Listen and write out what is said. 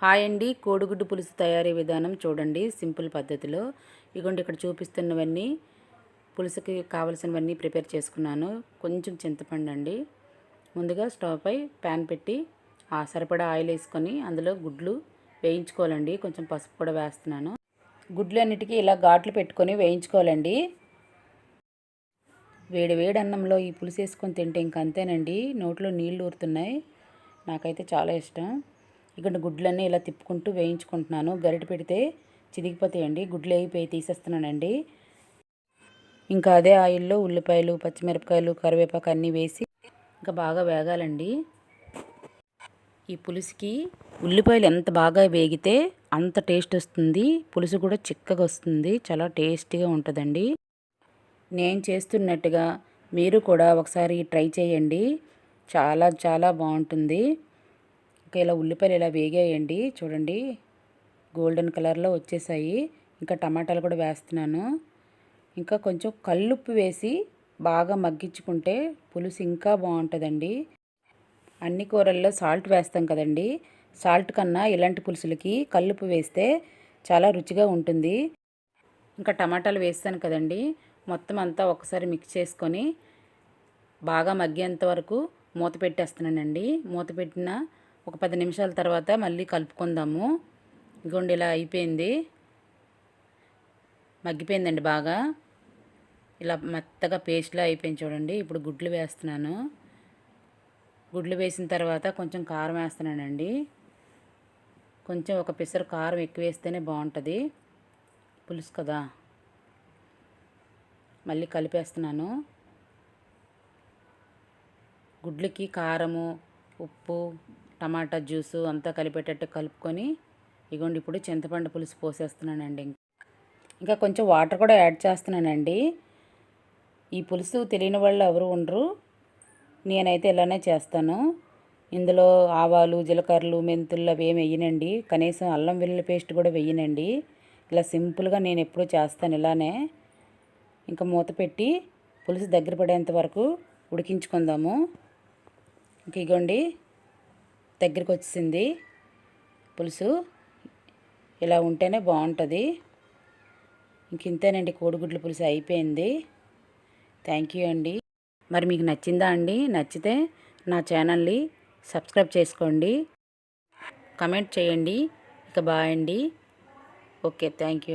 Hi అండి. కోడిగుడ్డు పులుసు తయారీ విధానం చూడండి. సింపుల్ పద్ధతిలో. ఇగోండి ఇక్కడ చూపిస్తున్నవన్నీ పులుసుకి కావలసినవన్నీ ప్రిపేర్ చేసుకున్నాను. కొంచెం చింతపండు అండి. ముందుగా స్టవ్ పై ప్యాన్ పెట్టి ఆ సరిపడా ఆయిల్ వేసుకొని అందులో గుడ్లు వేయించుకోవాలండి. కొంచెం పసుపు కూడా వేస్తున్నాను. గుడ్లు అన్నిటికీ ఇలా ఘాట్లు పెట్టుకొని వేయించుకోవాలండి. వేడి వేడి అన్నంలో ఈ పులుసు వేసుకొని తింటే ఇంకంతేనండి నోట్లో నీళ్ళు ఊరుతున్నాయి. నాకైతే చాలా ఇష్టం. ఇక్కడ గుడ్లన్నీ ఇలా తిప్పుకుంటూ వేయించుకుంటున్నాను. గరిట పెడితే చిదిగిపోతాయండి గుడ్లు వేగిపోయి తీసేస్తున్నానండి. ఇంకా అదే ఆయిల్లో ఉల్లిపాయలు పచ్చిమిరపకాయలు కరివేపాకు అన్నీ వేసి ఇంకా బాగా వేగాలండి. ఈ పులుసుకి ఉల్లిపాయలు ఎంత బాగా వేగితే అంత టేస్ట్ వస్తుంది. పులుసు కూడా చిక్కగా వస్తుంది. చాలా టేస్టీగా ఉంటుందండి. నేను చేస్తున్నట్టుగా మీరు కూడా ఒకసారి ట్రై చేయండి. చాలా చాలా బాగుంటుంది. ఇంకా ఇలా ఉల్లిపాయలు ఇలా వేగాయండి. చూడండి. గోల్డెన్ కలర్లో వచ్చేసాయి. ఇంకా టమాటాలు కూడా వేస్తున్నాను. ఇంకా కొంచెం కల్లుప్పు వేసి బాగా మగ్గించుకుంటే పులుసు ఇంకా బాగుంటుందండి. అన్ని కూరల్లో సాల్ట్ వేస్తాం కదండి. సాల్ట్ కన్నా ఇలాంటి పులుసులకి కల్లుప్పు వేస్తే చాలా రుచిగా ఉంటుంది. ఇంకా టమాటాలు వేస్తాను కదండి. మొత్తం అంతా ఒకసారి మిక్స్ చేసుకొని బాగా మగ్గేంత వరకు మూత పెట్టేస్తున్నానండి. మూత పెట్టిన ఒక పది నిమిషాల తర్వాత మళ్ళీ కలుపుకుందాము. ఇగోండి ఇలా అయిపోయింది. మగ్గిపోయిందండి బాగా. ఇలా మెత్తగా పేస్ట్లా అయిపోయింది చూడండి. ఇప్పుడు గుడ్లు వేస్తున్నాను. గుడ్లు వేసిన తర్వాత కొంచెం కారం వేస్తున్నానండి. కొంచెం ఒక పిసరు కారం ఎక్కువ వేస్తేనే బాగుంటుంది. పులుసు కదా. మళ్ళీ కలిపేస్తున్నాను. గుడ్లకి కారము ఉప్పు టమాటా జ్యూసు అంతా కలిపేటట్టు కలుపుకొని ఇగోండి ఇప్పుడు చింతపండు పులుసు పోసేస్తున్నానండి ఇంకా. కొంచెం వాటర్ కూడా యాడ్ చేస్తున్నానండి. ఈ పులుసు తెలియని వాళ్ళు ఎవరు ఉండరు. నేనైతే ఇలానే చేస్తాను. ఇందులో ఆవాలు జీలకర్రలు మెంతులు అవి ఏమి వేయనండి. కనీసం అల్లం వెల్లుల్లి పేస్ట్ కూడా వేయనండి. ఇలా సింపుల్గా నేను ఎప్పుడూ చేస్తాను ఇలానే. ఇంకా మూత పెట్టి పులుసు దగ్గర పడేంత వరకు ఉడికించుకుందాము. ఇంక ఇగోండి దగ్గరికి వచ్చింది పులుసు ఇలా ఉంటేనే బాగుంటుంది. ఇంక ఇంతేనండి కోడిగుడ్ల పులుసు అయిపోయింది. థ్యాంక్ యూ అండి. మరి మీకు నచ్చిందా అండి? నచ్చితే నా ఛానల్ని సబ్స్క్రైబ్ చేసుకోండి. కమెంట్ చేయండి. ఇక బాయ్ అండి. ఓకే థ్యాంక్ యూ అండి.